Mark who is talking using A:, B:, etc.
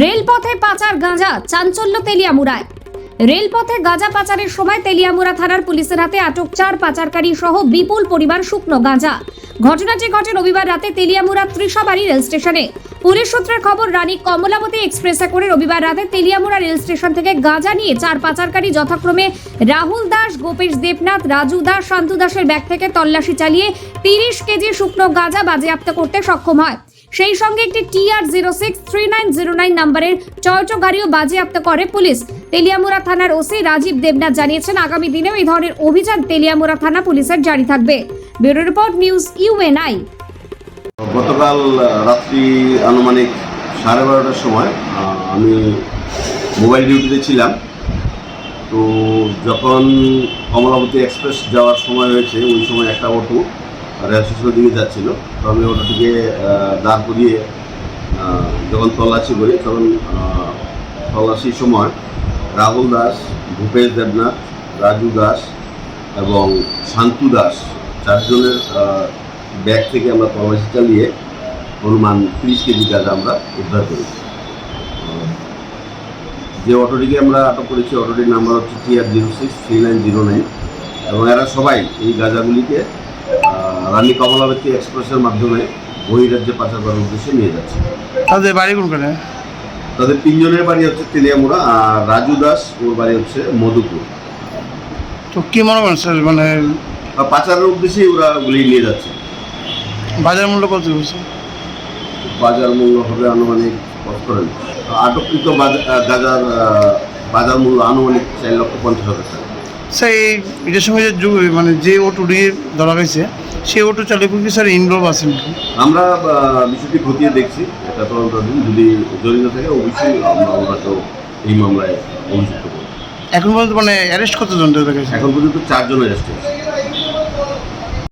A: রেলপথে পাচার গাঁজা চাঞ্চল্য তেলিয়ামুড়ায়। রেলপথে গাঁজা পাচারের সময় তেলিয়ামুড়া থানার পুলিশের হাতে আটক চার পাচারকারী সহ বিপুল পরিমাণ শুকনো গাঁজা। ঘটনাটি ঘটে রবিবার রাতে তেলিয়ামুড়া ত্রিশাবাড়ি রেল স্টেশনে। পুলিশ সূত্রের খবর, রানী কমলাবতী এক্সপ্রেসে করে রবিবার রাতে তেলিয়ামুড়া রেল স্টেশন থেকে গাঁজা নিয়ে চার পাচারকারী যথাক্রমে রাহুল দাস, গোপেশ দেবনাথ, রাজু দাস, শান্তু দাসের ব্যাগ থেকে তল্লাশি চালিয়ে তিরিশ কেজি শুকনো গাঁজা বাজেয়াপ্ত করতে সক্ষম হয়। সেই সঙ্গে একটি TR zero six three nine zero nine নাম্বারের চয়টো গাড়িও বাজেয়াপ্ত করে পুলিশ। তেলিয়ামুড়া থানার ওসি রাজীব দেবনাথ জানিয়েছেন, আগামী দিনেও এই ধরনের অভিযান তেলিয়ামুড়া থানা পুলিশের জারি থাকবে। ব্যুরো রিপোর্ট নিউজ ইউএনআই
B: গতকাল রাত্রি আনুমানিক সাড়ে বারোটার সময় আমি মোবাইল ডিউটিতে ছিলাম। তো যখন কমলাবতী এক্সপ্রেস যাওয়ার সময় হয়েছে, ওই সময় একটা অটো রেল স্টেশনের দিকে যাচ্ছিল। তো আমি অটোটিকে আহ, দাঁড় করিয়ে যখন তল্লাশি করি তখন তল্লাশির সময় রাহুল দাস ভূপেশ দেবনাথ রাজু দাস এবং শান্তু দাস চারজনের ব্যাগ থেকে আমরা তল্লাশি চালিয়ে অনুমান তিরিশ কেজি গাঁজা আমরা উদ্ধার করি। যে অটোটিকে আমরা আটক করেছি অটোটির নাম্বার হচ্ছে TR zero six three nine zero nine এবং এরা সবাই এই গাঁজাগুলিকে রানী কমলাবতী এক্সপ্রেসের মাধ্যমে বহিরাজ্যে পাচার করার উদ্দেশ্যে নিয়ে যাচ্ছে।
C: তাদের বাড়ি কোনখানে?
B: তাদের তিনজনের বাড়ি হচ্ছে তেলিয়ামুড়া আর রাজু দাস ওর বাড়ি হচ্ছে মধুপুর।
C: তো কি মনে করেন স্যার মানে
B: পাচারের উদ্দেশ্যেই ওরা গুলি নিয়ে যাচ্ছে।
C: বাজার মূল্য কত হয়েছে?
B: বাজার মূল্য হবে আনুমানিক কত করেন? আটককৃত গাঁজার বাজার মূল্য আনুমানিক চার লক্ষ পঞ্চাশ হাজার টাকা।
C: স্যার এই এটার সঙ্গে যে মানে যে অটো দিয়ে ধরা হয়েছে সেই অটো চালকও কি স্যার ইনভলভ আছেন?
B: আমরা বিষয়টি খতিয়ে দেখছি এটা তদন্তাধীন যদি জড়িত থাকে অবশ্যই আমরা ওনাকেও এই মামলায় অভিযুক্ত করব।
C: এখন পর্যন্ত মানে অ্যারেস্ট কতজন
B: এখন পর্যন্ত চারজন অ্যারেস্ট হয়েছে।